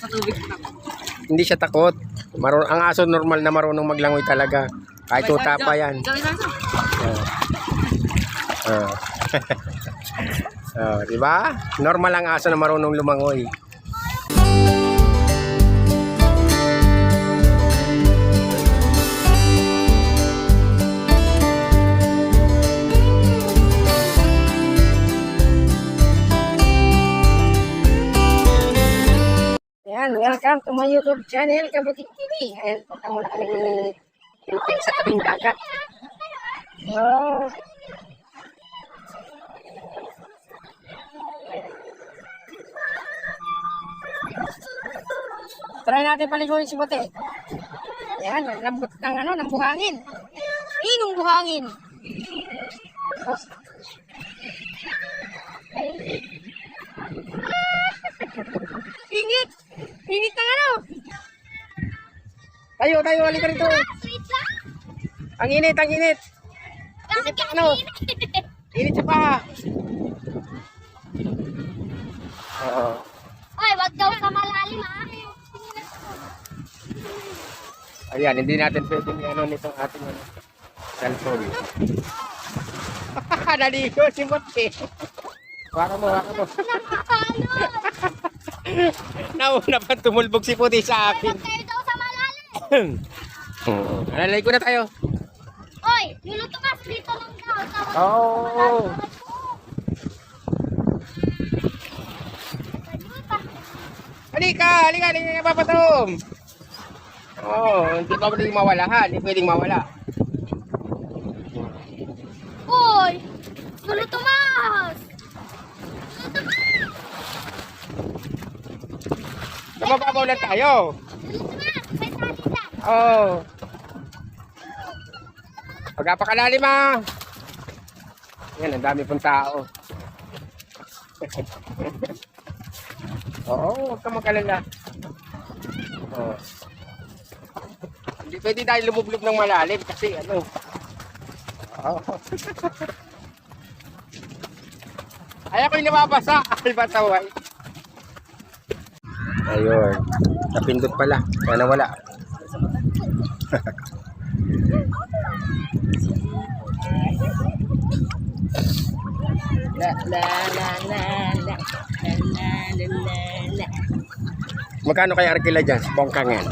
sa tubig. Hindi siya takot. Marun ang aso normal na marunong maglangoy talaga. Kahit tuta pa yan. Diyan. Oh. oh, di ba? Normal ang aso na marunong lumangoy. Ayan, welcome to my YouTube channel, Kabutik TV. Ayan, punta muna kami camping sa tabing dagat. Oh. Try natin paliguin si Bote. Ayan, lambot ng ano, ng buhangin. Inong buhangin. Oh. Ingit! Ingit ng ano? Tayo, tayo, halika rito. Ang init, ang init. Init ang ano? Init sa paa. Oo. Ay, wag daw sa malalim ah. Ayan, hindi natin pwede ni ano nitong ating ano, cellphone. Naligo si Mote. Para mo, para mo. Nauna pa tumulbog si Puti sa akin. Lalay ko na tayo. Oy, niluto ka. Dito lang ka. Oo. Oh. Halika, halika, halika, papatom. Oo, oh, hindi pa pwedeng mawala ha. Hindi pwedeng mawala. Uy, Lolo Tomas! Lolo Tomas! Tumababaw na tayo. Lolo Tomas! Oh. Pagkapakalalim ha. Yan, ang dami pong tao. Oo, huwag kang magalala. Oo. Hindi pwede tayo lumublob ng malalim kasi ano. Oo. Ay, ako'y nababasa. Ay, bataway. Ayun. Napindot pala. Kaya nawala. La la la la la la la la la. Magkano kaya arkila dyan bongkangan?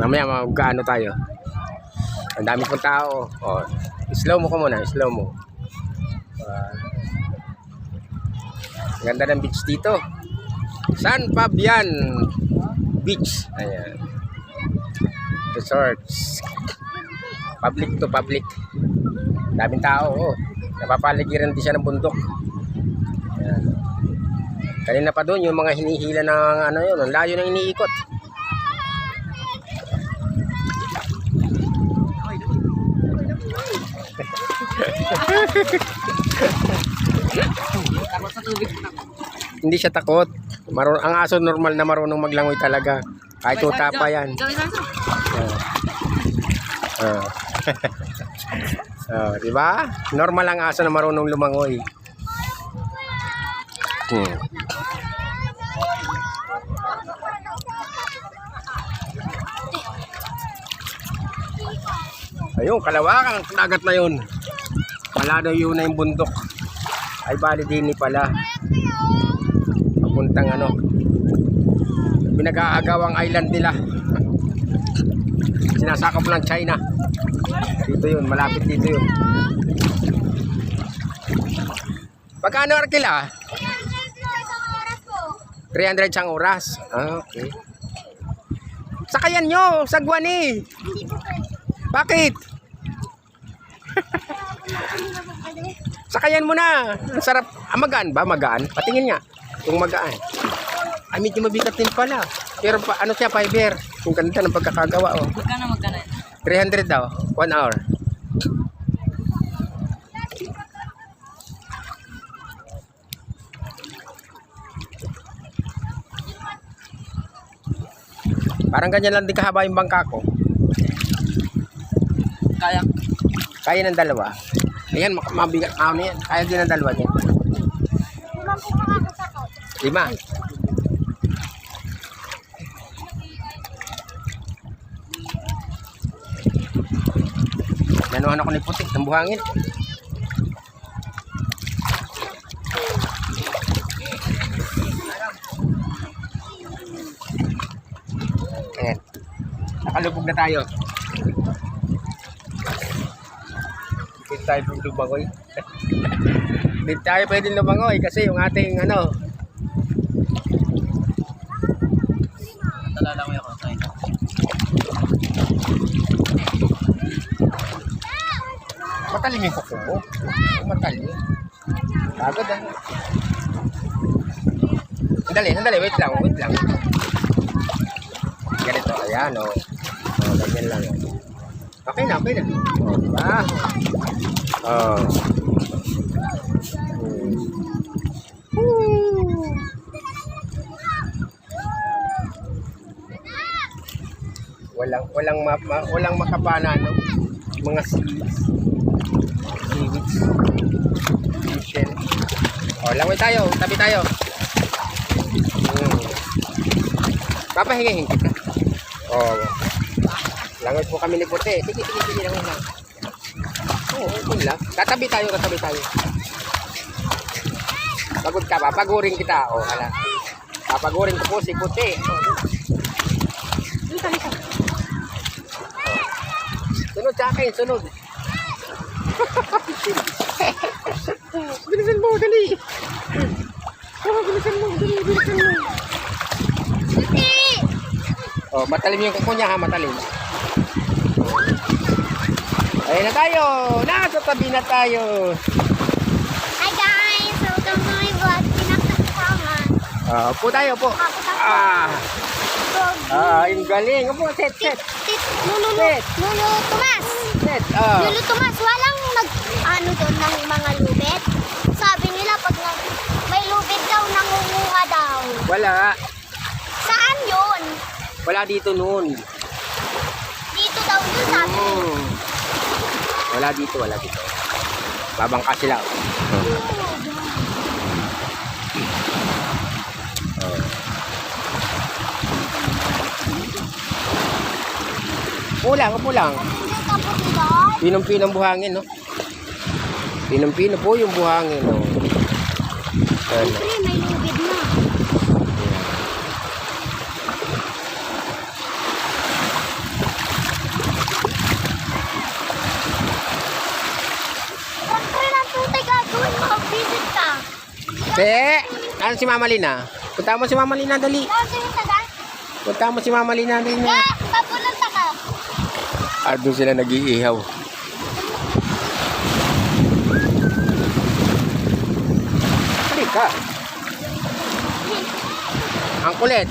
Mamaya magkaano tayo. Ang dami pong tao. Oh, slow mo ko muna, slow mo. Ah. Ganda ng beach dito. San Fabian Beach. Ayan. Resorts. Public to public. Daming tao, oh. Napapaligiran din siya ng bundok. Ayan. Kanina pa doon, yung mga hinihila ng ano yun, ang layo ng iniikot. Takot sa tubig. Hindi siya takot. Marun ang aso normal na marunong maglangoy talaga. Kahit tuta pa yan. Ah. Ah. di ba? Normal ang aso na marunong lumangoy. Hmm. Ayun, kalawakan ang dagat na yun. Wala daw yun na yung bundok. Ay, bali din pala. Papuntang ano. Pinag-aagawang island nila. Sinasakop ng China. Dito yun, malapit dito yun. Pagkano arkila? Isang oras po. 300 siyang oras. Ah, okay. Sakayan nyo, sa Guani. Hindi po pwede. Bakit? Sakayan mo na. Ang sarap. Ah, magaan ba? Magaan? Patingin nga. Kung magaan. Ay, medyo mabigat din pala. Pero pa, ano siya, fiber. Kung ganda ng pagkakagawa, oh. Magkano, magkano? 300 daw. 1 hour. Parang ganyan lang din kahaba yung bangka ko. Kaya. Kaya ng dalawa. Ayan, mabigat. Ano yan? Kaya din ang dalawa niyan. Lima. Nanuhan ako ni putik ng buhangin. Ayan. Nakalubog na tayo. Tayo pong lumangoy. Dito tayo pwede lumangoy kasi yung ating ano, Talala ko yung kasain. Matalim yung kuko mo. Matalim. Pagod ah. Sandali, sandali. Wait lang, wait lang. Ganito, ayan o. Oh. Oh, ganyan lang. Okay na, okay na. Oh, diba? Oh. Walang walang ma, ma, walang makapana no. Mga. Seaweeds. Seashell. Oh, langoy tayo, tabi tayo. Hmm. Papahingin kita. Oh. Langoy po kami ni Puti. Sige, sige, sige, langoy lang. Lang. Tatabi tayo, tatabi tayo. Pagod ka, papagurin kita. Oh, hala. Papagurin ko po si Puti. Dito, dito. Sunod sa akin, sunod. bilisan mo, dali. Oh, bilisan mo, dali, bilisan mo. Hindi! Oh, matalim yung kuko niya ha, matalim. Ayun na tayo. Nasa tabi na tayo. Hi guys! Welcome to my vlog. Pinakasama. Ah, upo tayo, upo. Ako tapos. Ah, ah, yung galing. Upo, set, set, Tit, Lulu, Set. Lulu Tomas. set. Ah. Lulu Tomas, walang nag, ano doon ng mga lubid. Sabi nila pag nag, may lubid daw, nangunguha daw. Wala. Saan yun? Wala dito noon. Dito daw yun, sabi. Hmm. Wala dito, wala dito. Babangka sila. Oh. Upo lang, upo lang. Hindi ka po dito. Pinong-pinong buhangin, no? Pinong-pino po yung buhangin, no? Ayan. Siyempre, may lubid na. Siyempre, natuti gagawin mo. Visit ka. Te, ano si Mama Lina? Punta mo si Mama Lina, dali. Punta mo si Mama Lina, dali na. Papulunta ka. Ah, doon sila nag-iihaw. Halika. Ang kulit.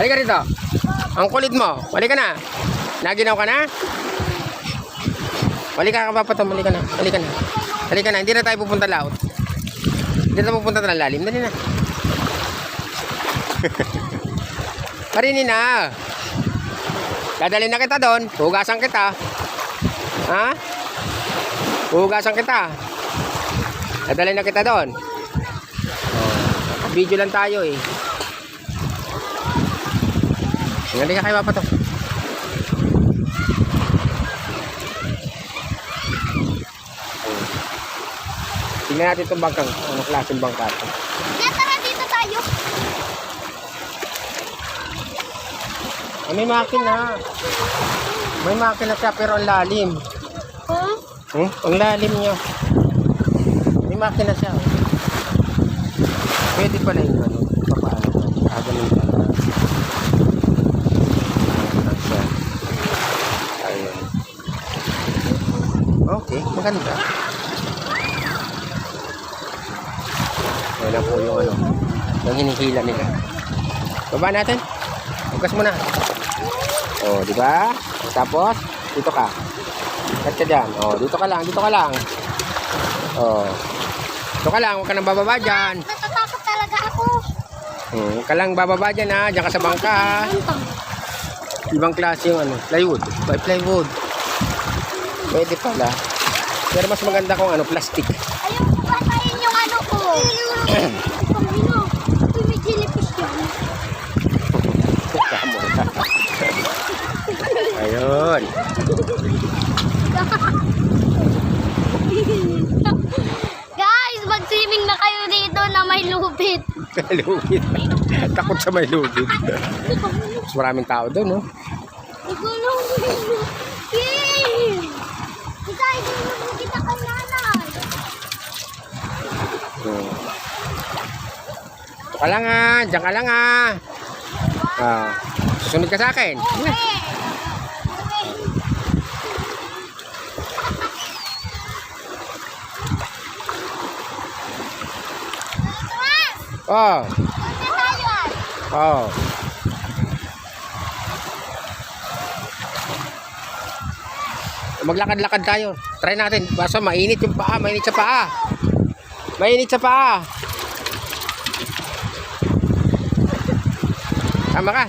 Halika rito. Ang kulit mo. Halika na. Naginaw ka na? Halika ka papatom. Halika na. Halika na. Halika na. Hindi na tayo pupunta laot. Hindi na pupunta na lalim. Dali na. Parinin na. Dadalhin na kita doon. Hugasan kita. Ha? Hugasan kita. Dadalhin na kita doon. Video lang tayo eh. Hindi ka kayo papatok. Tingnan natin itong bangkang. Anong klaseng bangka ito? Tara dito tayo. Ah, may makina. May makina siya pero ang lalim. Huh? Hmm? Ang lalim niya. May makina siya. oh. Pwede pala yung ano. Papaano. Ah, ganun pala. Ayan siya. Ayun. Okay, maganda. Ayan na po yung ano. Yung hinihila nila. Baba natin. Hugas mo na. Oh, di ba? Tapos, dito ka. Kat ka dyan. Oh, dito ka lang, dito ka lang. Oh. Dito ka lang, huwag ka nang bababa dyan. Natatakot talaga ako. Hmm, huwag ka lang bababa dyan ha. Diyan ka sa bangka ha. Ibang klase yung ano, plywood. By plywood. Pwede pala. Pero mas maganda kung ano, plastic. Ayaw ko patayin yung ano ko. Pangino, ito may jellyfish yan. Kamo ka. Ayun. Guys, mag-swimming na kayo dito na may lubid. Lubid. Takot sa may lubid. Mas maraming tao doon, no? Ito ka lang ah. Diyan ka lang ah. Ah. Susunod ka sa akin. Okay. Oh. Punta tayo ah. Oh. Maglakad-lakad tayo. Try natin. Basta mainit yung paa. Mainit sa paa. Mainit sa paa. Sama ka.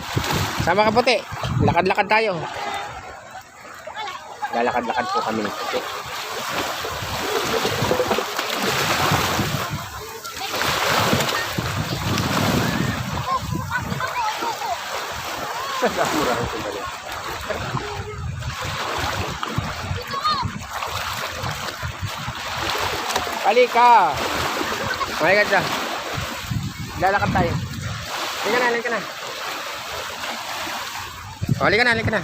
Sama ka puti. Lakad-lakad tayo. Lalakad-lakad po kami ni puti. Murahan ko dali. Halika! Halika dyan. Lalakad tayo. Halika na, halika na. O, halika na, halika na.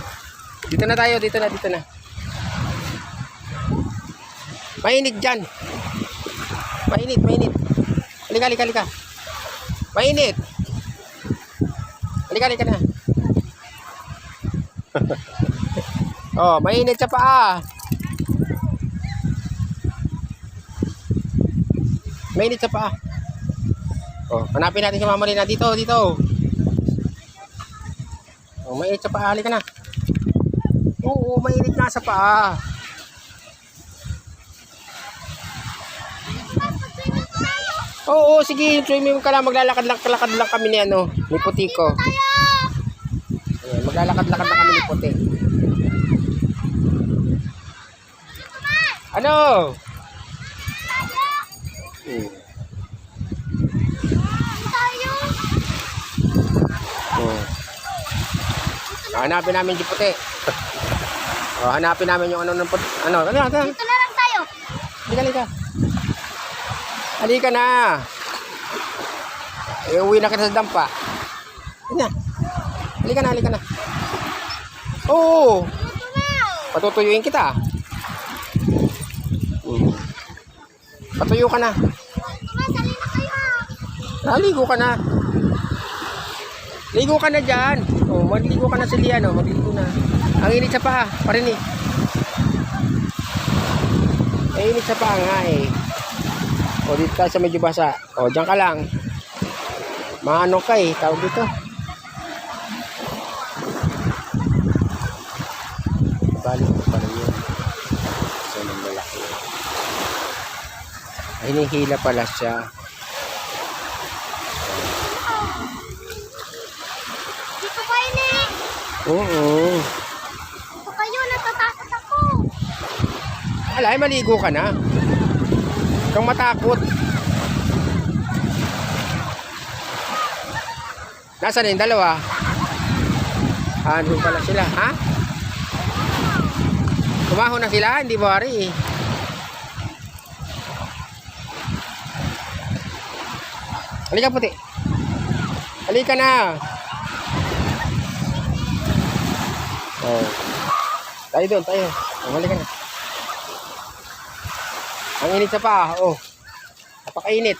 Dito na tayo, dito na, dito na. Mainit dyan. Mainit, mainit. Halika, halika, halika. Mainit. Halika, halika na. oh, mainit sa paa. Mainit sa paa. Oh, hanapin natin si Mama Rina dito, dito. Oh, mainit sa paa, halika na. Oo, mainit na sa paa. Oo, sige, swimming ka lang, maglalakad lang, lakad lang kami ni ano, ni Putiko. Maglalakad-lakad na kami ni Puti. Ano? Hmm. Oh. Hanapin namin si Puti. oh, hanapin namin yung ano ng puti. Ano? Ano? Ano? Dito na lang tayo. Halika, halika. Halika na. Eh, uwi na kita sa dampa. Halika na. Halika na, halika na. Oo. Dito. Patutuyuin kita. Hmm. Patuyo ka na. Masali na kayo ah. Naligo ka na. Ligo ka na dyan. Oh, magligo ka na sa liyan. Oh, magligo na. Ang init sa paa. Parinig. Ay, init sa paa nga eh. O, dito tayo sa medyo basa. O, dyan ka lang. Maano ka eh. Tawag dito. Balik ko pa rin yun. So, nang malaki. Hinihila pala siya. Dito kayo ni. Oo. Dito kayo. Natatakot ako. Ala, ay maligo ka na. Kang matakot. Nasaan yung dalawa? Ah, doon pala sila. Ha? Tumaho na sila? Hindi ba eh. Halika puti. Halika na. Oh. Tayo doon, tayo. Oh, halika na. Ang init sa paa, oh. Napakainit.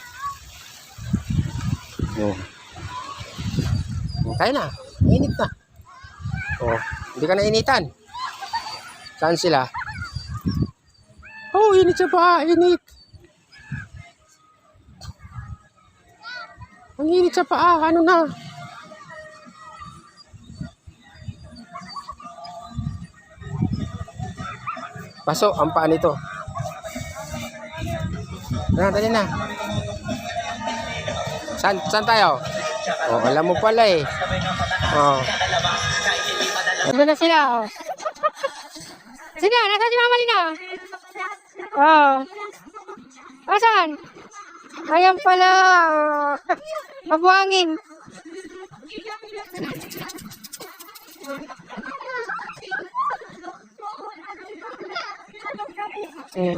Oh. Oh, Kaya na. Init na. Oh, hindi ka na initan. Saan sila? Oh, init sa paa, init. Ang init sa paa, ano na? Paso, ang paa nito. Na, dali na. San, saan tayo? Oh, alam mo pala eh. Oh. Ano na sila? Oh. Sige, nasa si Mama Lina. Oh. Asan? Ayan pala. oh. Mabuhangin. Eh.